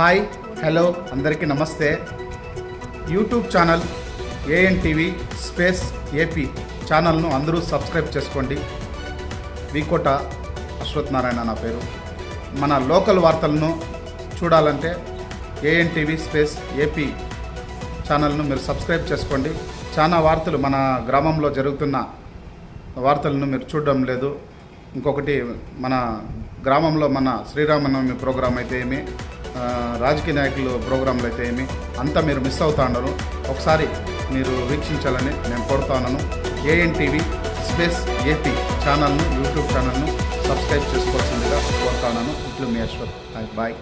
Hi hello అందరికీ నమస్తే. YouTube channel AN TV space AP ఛానల్ను అందరూ సబ్స్క్రైబ్ చేసుకోండి. వికోట అశ్వత్ నారాయణ నా పేరు. మన లోకల్ వార్తలను చూడాలంటే ఏఎన్ టీవీ స్పేస్ ఏపీ ఛానల్ను మీరు సబ్స్క్రైబ్ చేసుకోండి. చాలా వార్తలు మన గ్రామంలో జరుగుతున్న వార్తలను మీరు చూడడం లేదు. ఇంకొకటి మన గ్రామంలో మన శ్రీరామనవమి ప్రోగ్రాం అయితే ఏమి రాజకీయ నాయకులు ప్రోగ్రాంలు అయితే ఏమి అంతా మీరు మిస్ అవుతా ఉన్నారు ఒకసారి మీరు వీక్షించాలని నేను కోరుతా ఉన్నాను. ఏఎన్ టీవీ స్పేస్ ఏపీ ఛానల్ను యూట్యూబ్ ఛానల్ను సబ్స్క్రైబ్ చేసుకోవాల్సిందిగా కోరుతా ఉన్నాను. ఇట్లు మీ అశ్వత్. బాయ్